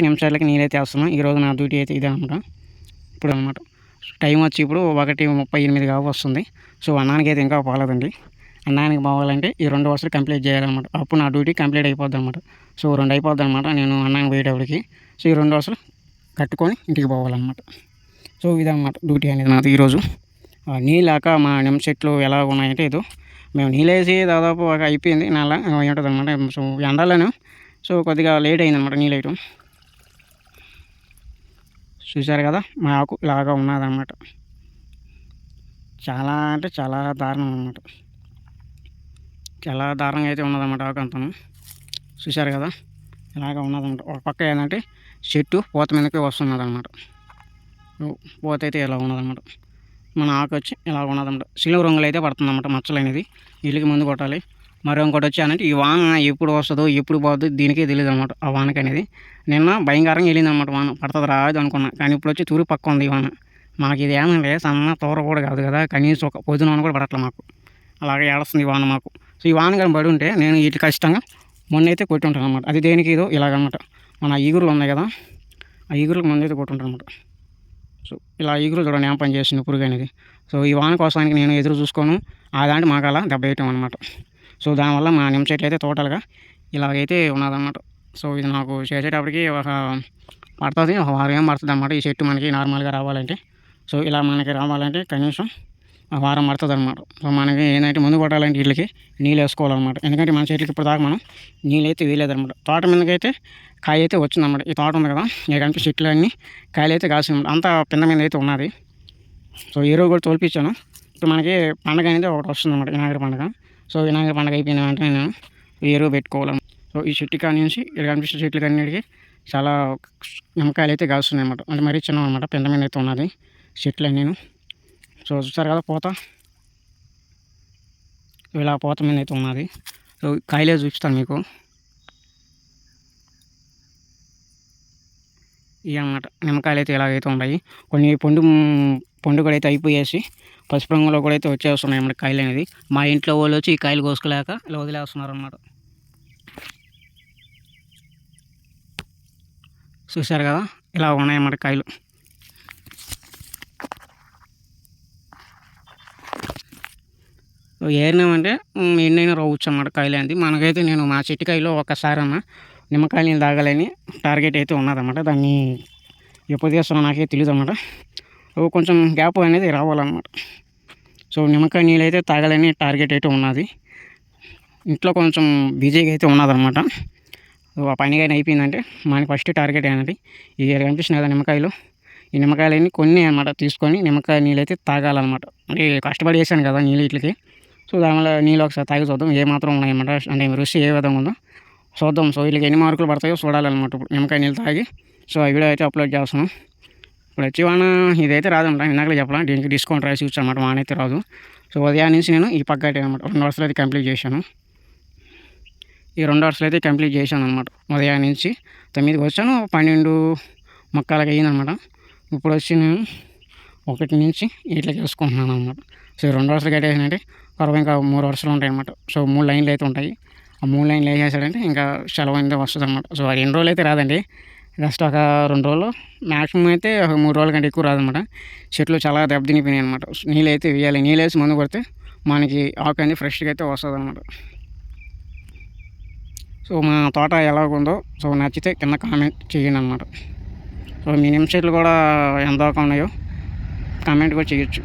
నిమిషాలకి నీళ్ళైతే వేస్తున్నాం. ఈరోజు నా డ్యూటీ అయితే ఇదే అనమాట. ఇప్పుడు అనమాట. టైం వచ్చి ఇప్పుడు ఒకటి ముప్పై ఎనిమిది కావు వస్తుంది. సో అన్నానికి అయితే ఇంకా పోలేదండి. అన్నానికి పోవాలంటే ఈ రెండు వరుసలు కంప్లీట్ చేయాలన్నమాట. అప్పుడు నా డ్యూటీ కంప్లీట్ అయిపోద్ది అనమాట. సో రెండు అయిపోద్ది అనమాట నేను అన్నానికి పోయేటప్పటికి. సో ఈ రెండు వరుసలు కట్టుకొని ఇంటికి పోవాలన్నమాట. సో ఇదన్నమాట డ్యూటీ అనేది నాది ఈరోజు ఆ, నీళ్ళాక మా నిమ్మ చెట్లు ఎలా ఉన్నాయంటే ఏదో మేము నీళ్ళేసి దాదాపు ఒక అయిపోయింది. నెల ఉంటుంది అనమాట సో ఎండలోనే. సో కొద్దిగా లేట్ అయింది అనమాట నీళ్ళు వేయటం చూశారు కదా? మా ఆకు ఇలాగా ఉన్నదన్నమాట. చాలా అంటే చాలా దారుణం అన్నమాట చాలా దారుణంగా అయితే ఉన్నదన్నమాట ఆకు అంతను. చూశారు కదా? ఇలాగ ఉన్నదన్నమాట. ఒక పక్క ఏంటంటే చెట్టు పూత మీదకి వస్తున్నదన్నమాట. పూత అయితే ఇలా ఉన్నదన్నమాట. మన ఆకు వచ్చి ఇలా ఉన్నదన్నమాట. సిలువ రంగులు అయితే పడుతుందన్నమాట మచ్చలు అనేది ఇల్లుకి ముందు కొట్టాలి. మరి ఇంకోటి వచ్చి ఈ వాన ఎప్పుడు వస్తుందో ఎప్పుడు పోతుందో దీనికే తెలియదు అనమాట ఆ వానకి అనేది. నిన్న భయంకరంగా వెళ్ళింది అనమాట వాన పడుతుంది రాదు అనుకున్నా. కానీ ఇప్పుడు వచ్చి తూరి పక్క ఉంది ఈ వాన. మాకు ఇది ఏమంటే సన్న తోర కూడా కాదు కదా కనీసం ఒక పొద్దున వాన కూడా పడట్లే మాకు. అలాగే ఏడుస్తుంది ఈ వాన మాకు. సో ఈ వాన కానీ పడి ఉంటే నేను ఇటు ఖచ్చితంగా మొన్న అయితే కొట్టి ఉంటాను అనమాట అది దేనికి ఏదో ఇలాగనమాట. మన ఈగురులు ఉన్నాయి కదా ఆ ఈగురులకు ముందు అయితే కొట్టుంటాను అనమాట సో ఇలా ఈగురు చూడండి ఏం పని చేస్తుంది పురుగు అనేది. సో ఈ వాన కోసానికి నేను ఎదురు చూసుకోను. ఆ దాంట్లో మాకు అలా దెబ్బ వేయటం అనమాట సో దానివల్ల మా నిమ్మ చెట్లు అయితే టోటల్గా ఇలాగైతే ఉన్నదన్నమాట. సో ఇది నాకు చేసేటప్పటికి ఒక పడుతుంది ఒక వారం ఏం పడుతుంది అనమాట ఈ చెట్టు మనకి నార్మల్గా రావాలంటే. సో ఇలా మనకి రావాలంటే కనీసం ఒక వారం పడుతుంది అనమాట సో మనకి ఏంటంటే ముందు కొట్టాలంటే వీళ్ళకి నీళ్ళు వేసుకోవాలన్నమాట. ఎందుకంటే మన చెట్లకి ఇప్పుడు దాకా మనం నీళ్ళు అయితే వేయలేదన్నమాట. తోట మీదకైతే కాయ అయితే వచ్చిందన్నమాట. ఈ తోట ఉంది కదా ఇక్కడ కనిపి చెట్లు అన్నీ కాయలు అయితే కాసిందన్నమాట అంతా పిండ మీద అయితే ఉన్నది. సో ఎరువు కూడా తోల్పించాను ఇప్పుడు మనకి పండగ అనేది ఒకటి వస్తుంది అనమాట వినాయకుడి పండగ. సో వినాయక పండగ అయిపోయిన వెంటనే నేను వేరు ఎరువు పెట్టుకోవాలి. సో ఈ చెట్టు కాడి నుంచి ఇక్కడ కనిపిస్తున్న చెట్లు అన్నిటికీ చాలా నిమ్మకాయలు అయితే కాస్తున్నాయి అన్నమాట. అంటే మరీ చిన్న అనమాట పెద్ద మీద అయితే ఉన్నది చెట్లు నేను సో చూస్తారు కదా పోత? ఇలా పోత మీద అయితే ఉన్నది. సో కాయలే చూపిస్తాను మీకు. ఇవి అన్నమాట. నిమ్మకాయలు అయితే ఇలాగైతే ఉన్నాయి. కొన్ని పండు పండు కూడా అయితే అయిపోయేసి పసుపు రంగులో కూడా అయితే వచ్చేస్తున్నాయి అన్నమాట కాయలు అనేది. మా ఇంట్లో వాళ్ళు వచ్చి ఈ కాయలు కోసుకోలేక ఇలా వదిలేస్తున్నారు అన్నమాట చూశారు కదా? ఇలా ఉన్నాయన్నమాట కాయలు. ఏరినామంటే ఎన్నైనా రావచ్చు అన్నమాట కాయలు అనేది. మనకైతే నేను మా చెట్టు కాయలో ఒకసారి అన్న నిమ్మకాయలు నేను తాగాలని టార్గెట్ అయితే ఉన్నదన్నమాట. దాన్ని ఎప్పుడు తీస్తానో నాకే తెలియదు అన్నమాట కొంచెం గ్యాప్ అనేది రావాలన్నమాట. సో నిమ్మకాయ నీళ్ళు అయితే తాగాలని టార్గెట్ అయితే ఉన్నది. ఇంట్లో కొంచెం బిజీగా అయితే ఉన్నదనమాట ఆ పని కానీ అయిపోయిందంటే మనకి ఫస్ట్ టార్గెట్ ఏంటంటే ఈ కనిపిస్తుంది కదా నిమ్మకాయలు. ఈ నిమ్మకాయలన్నీ కొన్ని అన్నమాట తీసుకొని నిమ్మకాయ నీళ్ళు అయితే తాగాలన్నమాట. అంటే కష్టపడి వేసాను కదా నీళ్ళు ఇట్లకి. సో దానివల్ల నీళ్ళు ఒకసారి తాగి చూద్దాం ఏ మాత్రం ఉన్నాయన్నమాట. అంటే రుచి ఏ విధంగా ఉందో చూద్దాం. సో వీళ్ళకి ఎన్ని మార్కులు పడతాయో చూడాలన్నమాట ఇప్పుడు నిమ్మకాయ నీళ్ళు తాగి. సో ఆ వీడియో అయితే అప్లోడ్ చేస్తున్నాం. ఇప్పుడు వచ్చి వాన ఇదైతే రాదంట ఇందాకలే చెప్పాలా దీనికి డిస్కౌంట్ రాసి ఇచ్చాను అనమాట. వాన అయితే రాదు. సో ఉదయం నుంచి నేను ఈ పక్క అనమాట. రెండు వరుసలు అయితే కంప్లీట్ చేశాను. ఈ రెండు వరుసలు అయితే కంప్లీట్ చేశాను అనమాట. ఉదయం నుంచి తొమ్మిదికి వచ్చాను. పన్నెండు మొక్కలకి అయ్యిందనమాట ఇప్పుడు వచ్చి నేను ఒకటి నుంచి ఇట్లా చేసుకుంటున్నాను అనమాట. సో ఈ రెండు వరుసలు కట్టేసానంటే కరువు ఇంకా మూడు వరుసలు ఉంటాయి అనమాట సో మూడు లైన్లు అయితే ఉంటాయి. ఆ మూడు లైన్లు వేసేసాడంటే ఇంకా సెలవు అయితే వస్తుంది అనమాట. సో అది రెండు రోజులు అయితే రాదండి. జస్ట్ ఒక రెండు రోజులు. మ్యాక్సిమం అయితే ఒక మూడు రోజుల కంటే ఎక్కువ రాదనమాట. చెట్లు చాలా దెబ్బతినిపోయినాయి అనమాట. నీళ్ళు అయితే వేయాలి. నీళ్ళు వేసి మందు కొడితే మనకి ఆకు అనేది ఫ్రెష్గా అయితే వస్తుంది అనమాట. సో మా తోట ఎలా ఉందో సో నచ్చితే కింద కామెంట్ చేయండి అనమాట. సో మీ నిమిషాలు కూడా ఎంత దాకా ఉన్నాయో కామెంట్ కూడా చేయొచ్చు.